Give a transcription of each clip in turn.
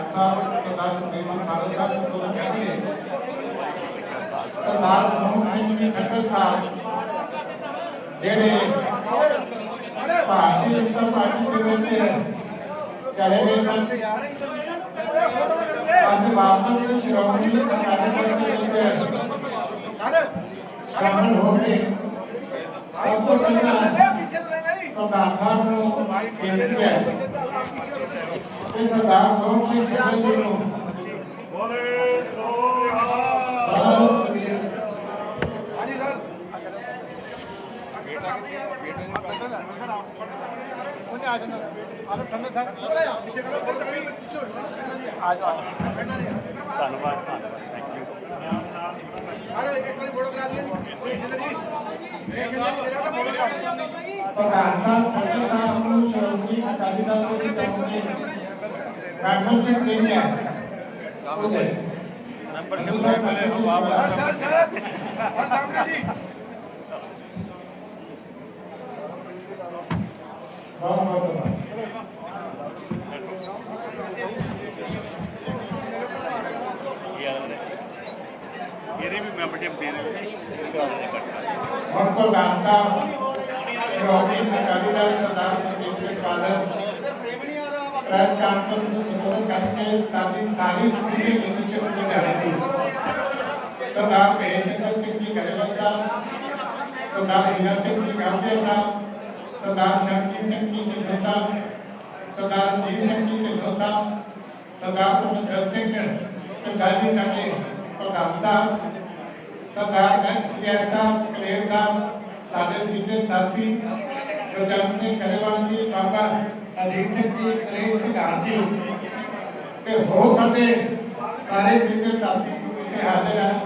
ਪ੍ਰਧਾਨ ਸਾਹਿਬ ਸਰਦਾਰ ਸੁਖਬੀਰ ਸਿੰਘ ਬਾਦਲ ਸਾਹਿਬ ਤੋਂ ਕਹਿੰਦੇ ਸਰਦਾਰ ਸੋਹਣ ਸਿੰਘ ਜੀ ਖੱਟਰ ਸਾਹਿਬ ਜਿਹੜੇ ਭਾਰਤੀ ਜਨਤਾ ਪਾਰਟੀ ਦੇ ਵਿੱਚ ਚਲੇ ਗਏ ਸਨ ਅੱਜ ਵਾਪਸ ਸ਼੍ਰੋਮਣੀ ਅਕਾਲੀ ਦਲ ਦੇ ਵਿੱਚ ਸ਼ਾਮਲ ਹੋ ਗਏ ਸਭ ਤੋਂ ਪਹਿਲਾਂ ਪ੍ਰਧਾਨ ਸਾਹਿਬ ਨੂੰ ਬੇਨਤੀ ਹੈ ਕਿ ਸਰਦਾਰ ਸੋਹਣ ਸਿੰਘ ਖੱਟਰ ਜੀ ਨੂੰ ਬੋਲੇ ਸੋਨਿਹਾ ਬਹੁਤ ਸ੍ਰੀ ਧੰਨਵਾਦ ਧੰਨਵਾਦ ਥੈਂਕ ਯੂ ਪ੍ਰਧਾਨ ਸਾਹਿਬ ਖੱਟਰ ਸਾਹਿਬ ਨੂੰ ਸ਼੍ਰੋਮਣੀ ਅਕਾਲੀ ਦਲ ਦੇ ਚੋਣਵੇਂ ਮੈਂਬਰਸ਼ਿਪ ਦੇਣੀ ਹੈ ਉਹਦੇ ਮੈਂਬਰਸ਼ਿਪ ਦੇ ਪਹਿਲੇ ਜਵਾਬ ਬਹੁਤ ਬਹੁਤ ਧੰਨਵਾਦ ਇਹ ਆ ਲੈ। ਇਹਦੀ ਵੀ ਮੈਂਬਰਸ਼ਿਪ ਦੇ ਦਿਓ। ਹੁਣ ਪ੍ਰਧਾਨ ਸਾਹਿਬ ਸ਼੍ਰੋਮਣੀ ਅਕਾਲੀ ਦਲ ਸਰਦਾਰ ਸੁਖਬੀਰ ਸਿੰਘ ਬਾਦਲ ਪ੍ਰੈਸ ਕਾਨਫਰੰਸ ਨੂੰ ਸੰਬੋਧਨ ਕਰਕੇ ਸਾਡੀ ਸਾਰੀ ਪੂਰੀ ਲੀਡਰਸ਼ਿਪ ਨੂੰ ਲਿਆਂਦੀ ਸਰਦਾਰ ਭੇਸ਼ਿੰਦਰ ਸਿੰਘ ਜੀ ਗਰੇਵਾਲ ਸਾਹਿਬ ਸਰਦਾਰ ਹੀਰਾ ਸਿੰਘ ਜੀ ਗਾਂਧੀ ਸਾਹਿਬ ਸਰਦਾਰ ਸ਼ਰਮਜੀਤ ਸਿੰਘ ਜੀ ਢਿੱਲੋਂ ਸਾਹਿਬ ਸਰਦਾਰ ਰਣਜੀਤ ਸਿੰਘ ਜੀ ਢਿੱਲੋਂ ਸਾਹਿਬ ਸਰਦਾਰ ਭੁਪਿੰਦਰ ਸਿੰਘ ਪੰਜਾਬੀ ਸਾਡੇ ਪ੍ਰਧਾਨ ਸਾਹਿਬ ਸਰਦਾਰ ਐਚ ਸਾਹਿਬ ਕਲੇਰ ਸਾਹਿਬ ਸਾਡੇ ਸੀਨੀਅਰ ਸਾਥੀ ਗੁਰਜੰਟ ਸਿੰਘ ਗਰੇਵਾਲ ਜੀ ਬਾਬਾ ਅਜੀਤ ਸਿੰਘ ਜੀ ਨਰੇਸ਼ ਪ੍ਰਧਾਨ ਜੀ। ਤੇ ਹੋਰ ਸਾਡੇ ਸਾਰੇ ਸੀਨੀਅਰ ਸਾਥੀ ਇੱਥੇ ਹਾਜ਼ਰ ਹਨ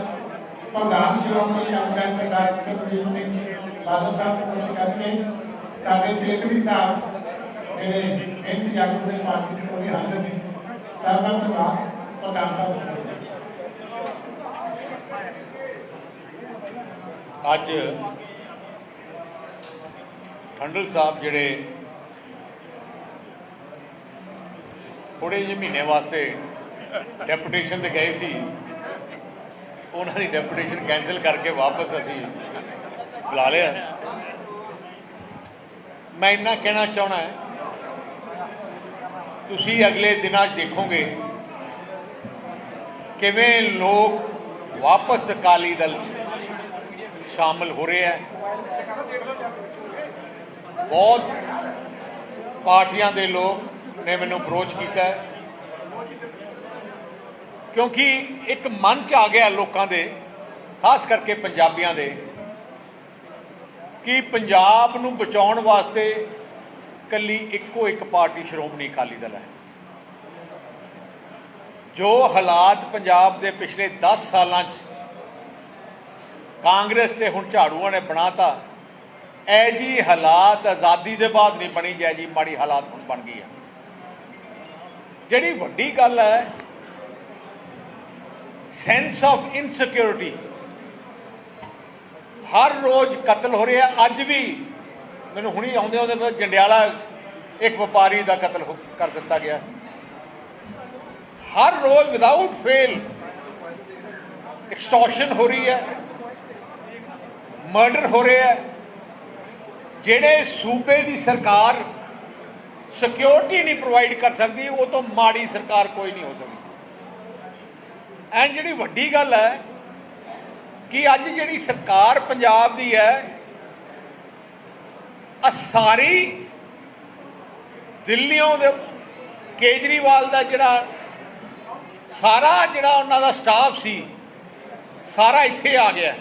ਪ੍ਰਧਾਨ ਸ਼੍ਰੋਮਣੀ ਅਕਾਲੀ ਦਲ ਸਰਦਾਰ ਸੁਖਬੀਰ ਸਿੰਘ ਬਾਦਲ ਸਾਹਿਬ ਕੋਲ ਕਰਕੇ ਸਾਡੇ ਸੇਕਰੀ ਸਾਹਿਬ, ਜਿਹੜੇ ਐਨਪੀ ਆਗੂ ਨੇ ਪਾਰਟੀ ਦੇ ਕੋਲ ਹਾਜ਼ਰ ਨੇ। ਸਭ ਦਾ ਧੰਨਵਾਦ, ਪ੍ਰਧਾਨ ਸਾਹਿਬ ਅੱਜ ਠੰਡਲ ਸਾਹਿਬ ਜਿਹੜੇ ਥੋੜੇ ਜਿਹੇ ਮਹੀਨੇ ਵਾਸਤੇ ਡੈਪੂਟੇਸ਼ਨ ਤੇ ਗਏ ਸੀ। ਉਹਨਾਂ ਦੀ ਡੈਪੂਟੇਸ਼ਨ ਕੈਨਸਲ ਕਰਕੇ ਵਾਪਸ ਅਸੀਂ ਬੁਲਾ ਲਿਆ। ਮੈਂ ਇੰਨਾ ਕਹਿਣਾ ਚਾਹਣਾ ਹੈ, ਤੁਸੀਂ ਅਗਲੇ ਦਿਨਾਂ 'ਚ ਦੇਖੋਗੇ ਕਿਵੇਂ ਲੋਕ ਵਾਪਸ ਅਕਾਲੀ ਦਲ 'ਚ ਸ਼ਾਮਲ ਹੋ ਰਹੇ ਹੈ ਬਹੁਤ ਪਾਰਟੀਆਂ ਦੇ ਲੋਕ ਨੇ ਮੈਨੂੰ ਅਪਰੋਚ ਕੀਤਾ ਕਿਉਂਕਿ ਇੱਕ ਮਨ ਚ ਆ ਗਿਆ ਲੋਕਾਂ ਦੇ, ਖਾਸ ਕਰਕੇ ਪੰਜਾਬੀਆਂ ਦੇ, ਕਿ ਪੰਜਾਬ ਨੂੰ ਬਚਾਉਣ ਵਾਸਤੇ ਕੱਲੀ ਇੱਕੋ ਇੱਕ ਪਾਰਟੀ ਸ਼੍ਰੋਮਣੀ ਅਕਾਲੀ ਦਲ ਹੈ। ਜੋ ਹਾਲਾਤ ਪੰਜਾਬ ਦੇ ਪਿਛਲੇ 10 ਸਾਲਾਂ 'ਚ ਕਾਂਗਰਸ ਤੇ ਹੁਣ ਝਾੜੂਆਂ ਨੇ ਬਣਾਤਾ ਐ ਜੀ ਹਾਲਾਤ ਆਜ਼ਾਦੀ ਦੇ ਬਾਅਦ ਨਹੀਂ ਬਣੀ ਜੈ ਜੀ ਮਾੜੀ ਹਾਲਾਤ ਹੁਣ ਬਣ ਗਈ ਹੈ। ਜਿਹੜੀ ਵੱਡੀ ਗੱਲ ਹੈ ਸੈਂਸ ਆਫ ਇਨਸਿਕਿਉਰਿਟੀ ਹਰ ਰੋਜ਼ ਕਤਲ ਹੋ ਰਿਹਾ, ਅੱਜ ਵੀ ਮੈਨੂੰ ਹੁਣੀ ਆਉਂਦੇ ਆਉਂਦੇ ਮੈਂ ਜੰਡਿਆਲਾ ਇੱਕ ਵਪਾਰੀ ਦਾ ਕਤਲ ਹੋ- ਕਰ ਦਿੱਤਾ ਗਿਆ। ਹਰ ਰੋਜ਼ ਵਿਦਆਊਟ ਫੇਲ ਐਕਸਟੋਰਸ਼ਨ ਹੋ ਰਹੀ ਹੈ ਮਰਡਰ ਹੋ ਰਿਹਾ ਹੈ। ਜਿਹੜੇ ਸੂਬੇ ਦੀ ਸਰਕਾਰ ਸਿਕਿਉਰਿਟੀ ਨਹੀਂ ਪ੍ਰੋਵਾਈਡ ਕਰ ਸਕਦੀ, ਉਹ ਤੋਂ ਮਾੜੀ ਸਰਕਾਰ ਕੋਈ ਨਹੀਂ ਹੋ ਸਕਦੀ। ਐਂ ਜਿਹੜੀ ਵੱਡੀ ਗੱਲ ਹੈ ਕਿ ਅੱਜ ਜਿਹੜੀ ਸਰਕਾਰ ਪੰਜਾਬ ਦੀ ਹੈ ਆ ਸਾਰੀ ਦਿੱਲੀੋਂ ਦੇ ਕੇਜਰੀਵਾਲ ਦਾ ਜਿਹੜਾ ਸਾਰਾ ਜਿਹੜਾ ਉਹਨਾਂ ਦਾ ਸਟਾਫ ਸੀ, ਸਾਰਾ ਇੱਥੇ ਆ ਗਿਆ।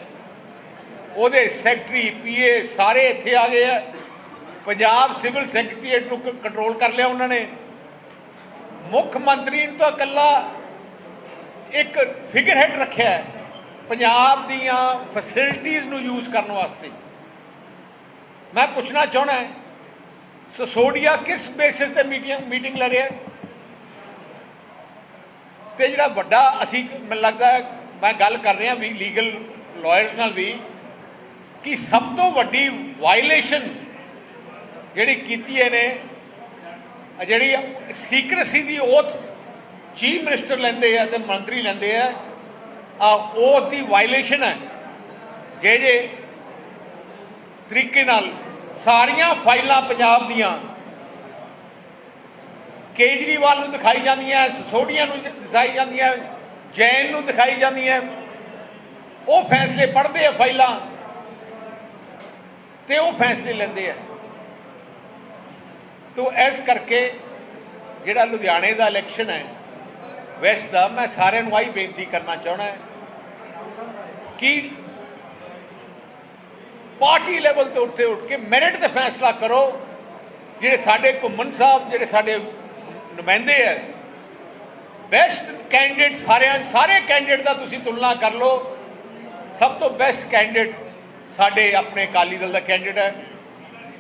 ਉਹਦੇ ਸੈਕਟਰੀ, ਪੀਏ ਸਾਰੇ ਇੱਥੇ ਆ ਗਏ ਆ। ਪੰਜਾਬ ਸਿਵਲ ਸੈਕਟਰੀਏਟ ਨੂੰ ਕੰਟਰੋਲ ਕਰ ਲਿਆ ਉਹਨਾਂ ਨੇ। ਮੁੱਖ ਮੰਤਰੀ ਨੂੰ ਤਾਂ ਇਕੱਲਾ ਇੱਕ ਫਿਗਰ ਹੈਡ ਰੱਖਿਆ ਪੰਜਾਬ ਦੀਆਂ ਫੈਸਿਲਿਟੀਆਂ ਨੂੰ ਯੂਜ਼ ਕਰਨ ਵਾਸਤੇ। ਮੈਂ ਪੁੱਛਣਾ ਚਾਹਣਾ ਹੈ, ਸਸੋਡੀਆ ਕਿਸ ਬੇਸਿਸ ਤੇ ਮੀਟਿੰਗ ਮੀਟਿੰਗ ਲੈ ਰਿਹਾ ਹੈ? ਤੇ ਜਿਹੜਾ ਵੱਡਾ ਅਸੀਂ ਮੈਨੂੰ ਲੱਗਦਾ ਮੈਂ ਗੱਲ ਕਰ ਰਿਹਾ ਵੀ ਲੀਗਲ ਲਾਇਰਸ ਨਾਲ ਵੀ, ਕਿ ਸਭ ਤੋਂ ਵੱਡੀ ਵਾਇਲੇਸ਼ਨ ਜਿਹੜੀ ਕੀਤੀ ਇਹਨੇ ਜਿਹੜੀ ਸੀਕ੍ਰੇਸੀ ਦੀ ਓਥ ਚੀਫ ਮਿਨਿਸਟਰ ਲੈਂਦੇ ਆ ਤੇ ਮੰਤਰੀ ਲੈਂਦੇ ਆ ਆ ਉਹ ਦੀ ਵਾਇਲੇਸ਼ਨ ਹੈ। ਜੇ ਜੇ ਤਰੀਕੇ ਨਾਲ ਸਾਰੀਆਂ ਫਾਈਲਾਂ ਪੰਜਾਬ ਦੀਆਂ ਕੇਜਰੀਵਾਲ ਨੂੰ ਦਿਖਾਈ ਜਾਂਦੀਆਂ ਸੋਢੀਆਂ ਨੂੰ ਦਿਖਾਈ ਜਾਂਦੀਆਂ, ਜੈਨ ਨੂੰ ਦਿਖਾਈ ਜਾਂਦੀਆਂ, ਉਹ ਫੈਸਲੇ ਪੜ੍ਹਦੇ ਆ ਫਾਈਲਾਂ ਤੇ ਉਹ ਫੈਸਲੇ ਲੈਂਦੇ ਆ। ਤੋ ਇਸ ਕਰਕੇ ਜਿਹੜਾ ਲੁਧਿਆਣੇ ਦਾ ਇਲੈਕਸ਼ਨ ਹੈ ਵੈਸਟ ਦਾ, ਮੈਂ ਸਾਰਿਆਂ ਨੂੰ ਆਹੀ ਬੇਨਤੀ ਕਰਨਾ ਚਾਹਣਾ ਹੈ ਕਿ ਪਾਰਟੀ ਲੈਵਲ ਤੋਂ ਉੱਤੇ ਉੱਠ ਕੇ ਮੈਰਿਟ ਤੇ ਫੈਸਲਾ ਕਰੋ, ਜਿਹੜੇ ਸਾਡੇ ਘੁੰਮਣ ਸਾਹਿਬ, ਜਿਹੜੇ ਸਾਡੇ ਨੁਮਾਇੰਦੇ ਹੈ ਬੈਸਟ ਕੈਂਡੀਡੇਟ ਸਾਰਿਆਂ, ਸਾਰੇ ਕੈਂਡੀਡੇਟ ਦਾ ਤੁਸੀਂ ਤੁਲਨਾ ਕਰ ਲਓ। ਸਭ ਤੋਂ ਬੈਸਟ ਕੈਂਡੀਡੇਟ ਸਾਡੇ ਆਪਣੇ ਅਕਾਲੀ ਦਲ ਦਾ ਕੈਂਡੀਡੇਟ ਹੈ।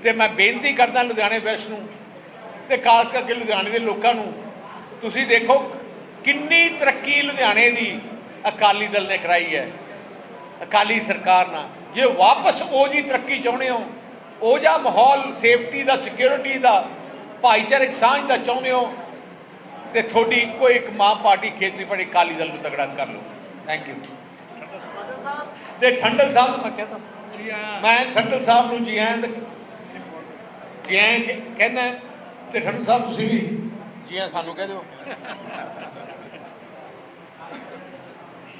ਤੇ ਮੈਂ ਬੇਨਤੀ ਕਰਦਾ ਲੁਧਿਆਣੇ ਵੈਸਟ ਨੂੰ ਤੇ ਖਾਸ ਕਰਕੇ ਲੁਧਿਆਣੇ ਦੇ ਲੋਕਾਂ ਨੂੰ ਤੁਸੀਂ ਦੇਖੋ ਕਿੰਨੀ ਤਰੱਕੀ ਲੁਧਿਆਣੇ ਦੀ ਅਕਾਲੀ ਦਲ ਨੇ ਕਰਾਈ ਹੈ। ਅਕਾਲੀ ਸਰਕਾਰ ਨਾਲ। ਜੇ ਵਾਪਸ ਉਹ ਜੀ ਤਰੱਕੀ ਚਾਹੁੰਦੇ ਹੋ ਉਹ ਜਿਹਾ ਮਾਹੌਲ ਸੇਫਟੀ ਦਾ ਸਿਕਿਉਰਿਟੀ ਦਾ ਭਾਈਚਾਰਕ ਸਾਂਝ ਦਾ ਚਾਹੁੰਦੇ ਹੋ ਤੇ ਤੁਹਾਡੀ ਇੱਕੋ ਇੱਕ ਮਾਂ ਪਾਰਟੀ ਖੇਤਰੀ ਪਾਰਟੀ ਅਕਾਲੀ ਦਲ ਨੂੰ ਤਗੜਾ ਕਰ ਲਓ। ਥੈਂਕ ਯੂ ਤੇ ਠੰਡਲ ਸਾਹਿਬ ਨੂੰ ਮੈਂ ਕਹਿੰਦਾ ਮੈਂ ਠੰਡਲ ਸਾਹਿਬ ਨੂੰ ਜੀ ਤੇ ਜੀ ਕਹਿੰਦਾ ਤੇ ਠੰਡਲ ਸਾਹਿਬ ਤੁਸੀਂ ਵੀ? ਜੀ ਆਇਆਂ ਸਾਨੂੰ ਕਹਿ ਦਿਓ।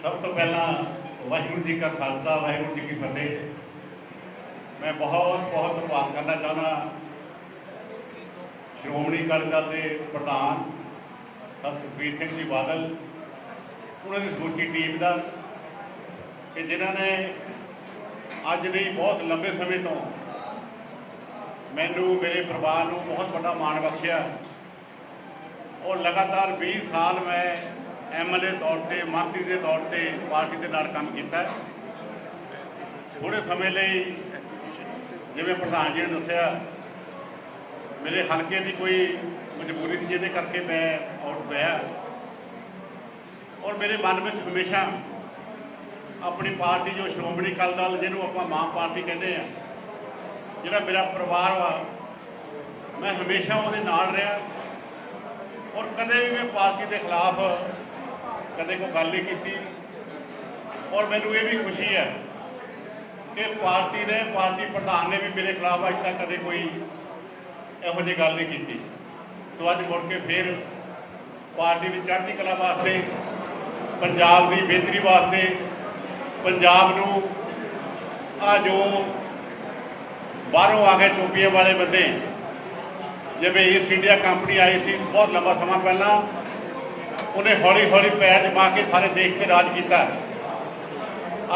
ਸਭ ਤੋਂ ਪਹਿਲਾਂ ਵਾਹਿਗੁਰੂ ਜੀ ਕਾ ਖਾਲਸਾ ਵਾਹਿਗੁਰੂ ਜੀ ਕੀ ਫਤਿਹ। ਮੈਂ ਬਹੁਤ ਬਹੁਤ ਧੰਨਵਾਦ ਕਰਨਾ ਚਾਹੁੰਦਾ ਸ਼੍ਰੋਮਣੀ ਅਕਾਲੀ ਦਲ ਦੇ ਪ੍ਰਧਾਨ ਸਰ ਸੁਖਬੀਰ ਸਿੰਘ ਜੀ ਬਾਦਲ ਉਹਨਾਂ ਦੀ ਦੂਜੀ ਟੀਮ ਦਾ ਕਿ ਜਿਨ੍ਹਾਂ ਨੇ ਅੱਜ ਨਹੀਂ ਬਹੁਤ ਲੰਬੇ ਸਮੇਂ ਤੋਂ ਮੈਨੂੰ ਮੇਰੇ ਪਰਿਵਾਰ ਨੂੰ ਬਹੁਤ ਵੱਡਾ ਮਾਣ ਬਖਸ਼ਿਆ ਔਰ ਲਗਾਤਾਰ 20 ਸਾਲ ਮੈਂ ਐਮਐਲਏ ਤੌਰ ਤੇ ਮੰਤਰੀ ਦੇ ਤੌਰ ਤੇ ਪਾਰਟੀ ਦੇ ਨਾਲ ਕੰਮ ਕੀਤਾ ਹੈ। ਥੋੜੇ ਸਮੇਂ ਲਈ ਜਿਵੇਂ ਪ੍ਰਧਾਨ ਜੀ ਨੇ ਦੱਸਿਆ, ਮੇਰੇ ਹਲਕੇ ਦੀ ਕੋਈ ਮਜਬੂਰੀ ਸੀ, ਜਿਹਦੇ ਕਰਕੇ ਮੈਂ ਆਊਟ ਹੋਇਆ ਔਰ ਮੇਰੇ ਮਨ ਵਿੱਚ ਹਮੇਸ਼ਾ ਆਪਣੀ ਪਾਰਟੀ ਜੋ ਸ਼੍ਰੋਮਣੀ ਅਕਾਲੀ ਦਲ, ਜਿਹਨੂੰ ਆਪਾਂ ਮਾਂ ਪਾਰਟੀ ਕਹਿੰਦੇ ਆ ਜਿਹੜਾ ਮੇਰਾ ਪਰਿਵਾਰ ਵਾ, ਮੈਂ ਹਮੇਸ਼ਾ ਉਹਦੇ ਨਾਲ ਰਿਹਾ। ਔਰ ਕਦੇ ਵੀ ਮੈਂ ਪਾਰਟੀ ਦੇ ਖਿਲਾਫ ਕਦੇ ਕੋਈ ਗੱਲ ਨਹੀਂ ਕੀਤੀ। ਔਰ ਮੈਨੂੰ ਇਹ ਵੀ ਖੁਸ਼ੀ ਹੈ ਕਿ ਪਾਰਟੀ ਨੇ, ਪਾਰਟੀ ਪ੍ਰਧਾਨ ਨੇ ਵੀ ਮੇਰੇ ਖਿਲਾਫ ਅੱਜ ਤੱਕ ਕਦੇ ਕੋਈ ਇਹੋ ਜਿਹੀ ਗੱਲ ਨਹੀਂ ਕੀਤੀ। ਸੋ ਅੱਜ ਮੁੜ ਕੇ ਫਿਰ ਪਾਰਟੀ ਦੀ ਚੜ੍ਹਦੀ ਕਲਾ ਵਾਸਤੇ, ਪੰਜਾਬ ਦੀ ਬਿਹਤਰੀ ਵਾਸਤੇ, ਪੰਜਾਬ ਨੂੰ ਆ ਜੋ ਬਾਹਰੋਂ ਆ ਕੇ ਟੋਪੀਆਂ ਵਾਲੇ ਬੰਦੇ, ਜਿਵੇਂ ਈਸਟ ਇੰਡੀਆ ਕੰਪਨੀ ਆਈ ਸੀ ਬਹੁਤ ਲੰਬਾ ਸਮਾਂ ਪਹਿਲਾਂ, ਉਹਨੇ ਹੌਲੀ ਹੌਲੀ ਪੈਰ ਜਮਾ ਕੇ ਸਾਰੇ ਦੇਸ਼ ਤੇ ਰਾਜ ਕੀਤਾ।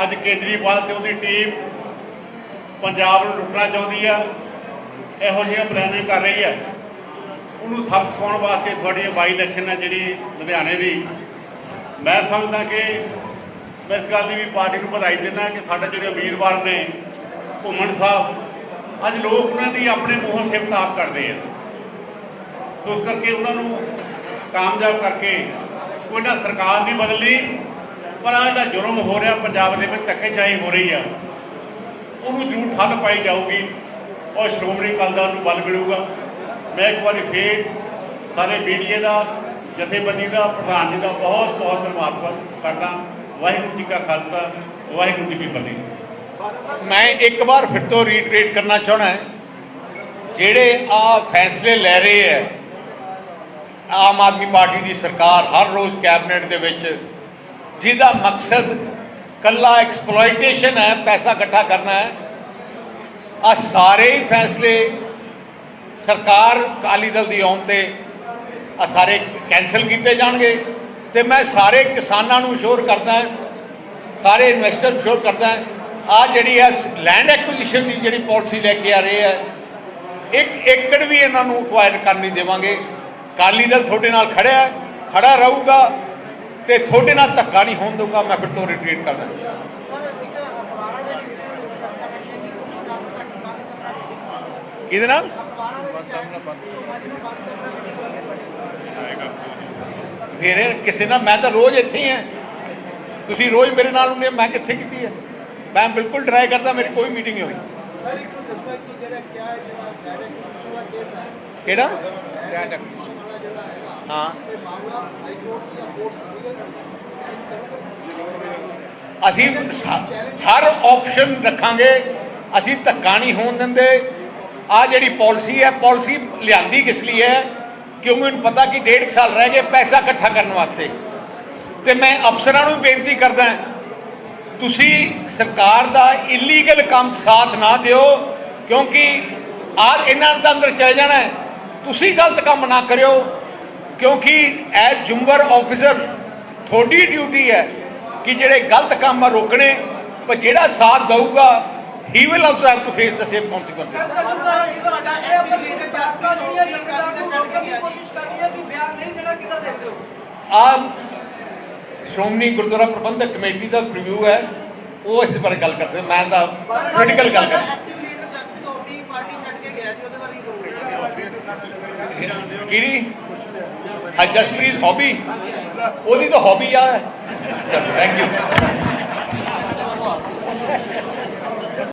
ਅੱਜ ਕੇਜਰੀਵਾਲ ਤੇ ਉਹਦੀ ਟੀਮ ਪੰਜਾਬ ਨੂੰ ਲੁੱਟਣਾ ਚਾਹੁੰਦੀ ਆ, ਇਹੋ ਜਿਹੀਆਂ ਪਲਾਨਿੰਗ ਕਰ ਰਹੀ ਹੈ ਉਹਨੂੰ ਸਬਕ ਪਾਉਣ ਵਾਸਤੇ ਤੁਹਾਡੀ ਬਾਈ ਇਲੈਕਸ਼ਨ ਹੈ ਜਿਹੜੀ ਲੁਧਿਆਣੇ ਦੀ। ਮੈਂ ਸਮਝਦਾ ਕਿ ਮੈਂ ਇਸ ਗੱਲ ਦੀ ਵੀ ਪਾਰਟੀ ਨੂੰ ਵਧਾਈ ਦਿੰਦਾ ਕਿ ਸਾਡੇ ਜਿਹੜੇ ਉਮੀਦਵਾਰ ਨੇ, ਘੁੰਮਣ ਸਾਹਿਬ ਅੱਜ ਲੋਕ ਉਹਨਾਂ ਦੀ ਆਪਣੇ ਮੂੰਹੋਂ ਸਿਫਤ ਆਪ ਕਰਦੇ ਆ। ਉਸ ਕਰਕੇ ਉਹਨਾਂ ਨੂੰ ਕਾਮਯਾਬ ਕਰਕੇ ਕੋਈ ਨਾ ਸਰਕਾਰ ਨਹੀਂ ਬਦਲੀ ਪਰ ਆਹ ਜਿਹੜਾ ਜੁਰਮ ਹੋ ਰਿਹਾ ਪੰਜਾਬ ਦੇ ਵਿੱਚ, ਧੱਕੇਸ਼ਾਹੀ ਹੋ ਰਹੀ ਆ, ਉਹਨੂੰ ਜ਼ਰੂਰ ਠੱਲ ਪਾਈ ਜਾਊਗੀ ਔਰ ਸ਼੍ਰੋਮਣੀ ਅਕਾਲੀ ਦਲ ਨੂੰ ਬਲ ਮਿਲੂਗਾ। ਮੈਂ ਇੱਕ ਵਾਰੀ ਫੇਰ ਸਾਰੇ ਮੀਡੀਆ ਦਾ, ਜਥੇਬੰਦੀ ਦਾ, ਪ੍ਰਧਾਨ ਜੀ ਦਾ ਬਹੁਤ ਬਹੁਤ ਧੰਨਵਾਦ ਕਰਦਾ। ਵਾਹਿਗੁਰੂ ਜੀ ਕਾ ਖਾਲਸਾ, ਵਾਹਿਗੁਰੂ ਜੀ ਕੀ ਫਤਿਹ। ਮੈਂ ਇੱਕ ਵਾਰ ਫਿਰ ਤੋਂ ਰੀਟਰੇਟ ਕਰਨਾ ਚਾਹਣਾ ਜਿਹੜੇ ਆ ਫੈਸਲੇ ਲੈ ਰਹੇ ਹੈ, ਆਮ ਆਦਮੀ ਪਾਰਟੀ ਦੀ ਸਰਕਾਰ ਹਰ ਰੋਜ਼ ਕੈਬਨਿਟ ਦੇ ਵਿੱਚ, ਜਿਹਦਾ ਮਕਸਦ ਕੱਲਾ ਐਕਸਪਲੋਇਟੇਸ਼ਨ ਹੈ, ਪੈਸਾ ਇਕੱਠਾ ਕਰਨਾ ਹੈ, ਆ ਸਾਰੇ ਹੀ ਫੈਸਲੇ ਸਰਕਾਰ ਅਕਾਲੀ ਦਲ ਦੀ ਆਉਣ ਤੇ ਆ ਸਾਰੇ ਕੈਨਸਲ ਕੀਤੇ ਜਾਣਗੇ, ਤੇ ਮੈਂ ਸਾਰੇ ਕਿਸਾਨਾਂ ਨੂੰ ਸ਼ੋਰ ਕਰਦਾ ਸਾਰੇ ਇਨਵੈਸਟਰ ਨੂੰ ਸ਼ੋਰ ਕਰਦਾ ਆ ਜਿਹੜੀ ਹੈ ਲੈਂਡ ਐਕੁਜੀਸ਼ਨ ਦੀ ਜਿਹੜੀ ਪਾਲਿਸੀ ਲੈ ਕੇ ਆ ਰਹੇ ਹੈ ਇੱਕ ਏਕੜ ਵੀ ਇਹਨਾਂ ਨੂੰ ਅਕਵਾਇਰ ਕਰਨ ਨਹੀਂ ਦੇਵਾਂਗੇ। ਅਕਾਲੀ ਦਲ ਤੁਹਾਡੇ ਨਾਲ ਖੜਿਆ ਹੈ, ਖੜਾ ਰਹੂਗਾ ਤੇ ਤੁਹਾਡੇ ਨਾਲ ਧੱਕਾ ਨਹੀਂ ਹੋਣ ਦਊਗਾ ਮੈਂ ਫਿਰ ਤੋਂ ਰਿਟਰੀਟ ਕਰਦਾ। ਕਿਹਦੇ ਨਾਲ? ਮੇਰੇ ਕਿਸੇ ਨਾਲ ਮੈਂ ਤਾਂ ਰੋਜ਼ ਇੱਥੇ ਹੀ ਹਾਂ। ਤੁਸੀਂ ਰੋਜ਼ ਮੇਰੇ ਨਾਲ ਹੁੰਦੇ ਹੋ, ਮੈਂ ਕਿੱਥੇ ਕੀਤੀ ਹੈ? ਮੈਂ ਬਿਲਕੁਲ ਟਰਾਈ ਕਰਦਾ ਮੇਰੀ ਕੋਈ ਮੀਟਿੰਗ ਨਹੀਂ ਹੋਈ। ਕਿਹੜਾ? ਹਾਂ। ਅਸੀਂ ਹਰ ਆਪਸ਼ਨ ਰੱਖਾਂਗੇ ਅਸੀਂ ਧੱਕਾ ਨਹੀਂ ਹੋਣ ਦਿੰਦੇ। ਆ ਜਿਹੜੀ ਪਾਲਿਸੀ ਹੈ ਪਾਲਿਸੀ ਲਿਆਂਦੀ ਕਿਸ ਲਈ ਹੈ? ਕਿਉਂਕਿ ਮੈਨੂੰ ਪਤਾ ਕਿ ਡੇਢ ਸਾਲ ਰਹਿ ਗਏ ਪੈਸਾ ਇਕੱਠਾ ਕਰਨ ਵਾਸਤੇ। ਤੇ ਮੈਂ ਅਫਸਰਾਂ ਨੂੰ ਬੇਨਤੀ ਕਰਦਾ ਤੁਸੀਂ ਸਰਕਾਰ ਦਾ ਇਲੀਗਲ ਕੰਮ ਸਾਥ ਨਾ ਦਿਓ ਕਿਉਂਕਿ ਆ ਇਹਨਾਂ ਦਾ ਅੰਦਰ ਚਲੇ ਜਾਣਾ ਹੈ। ਤੁਸੀਂ ਗਲਤ ਕੰਮ ਨਾ ਕਰਿਓ ਕਿਉਂਕਿ ਐਜ਼ ਜੁੰਗਰ ਆਫੀਸਰ ਤੁਹਾਡੀ ਡਿਊਟੀ ਹੈ ਕਿ ਜਿਹੜੇ ਗਲਤ ਕੰਮ ਆ ਰੋਕਣੇ ਪਰ ਜਿਹੜਾ ਸਾਥ ਦਊਗਾ he will also have to face the same consequences ਆ ਸ਼੍ਰੋਮਣੀ ਗੁਰਦੁਆਰਾ ਪ੍ਰਬੰਧਕ ਕਮੇਟੀ ਦਾ ਰਿਵਿਊ ਹੈ। ਉਹ ਇਸ ਬਾਰੇ ਗੱਲ ਕਰਦੇ ਮੈਂ ਤਾਂ ਪੋਲੀਟੀਕਲ ਗੱਲ ਕਰਦਾ ਕਿਹੜੀ? ਜਸਪ੍ਰੀਤ ਹੌਬੀ ਉਹਦੀ ਤਾਂ ਹੌਬੀ ਆ। Thank you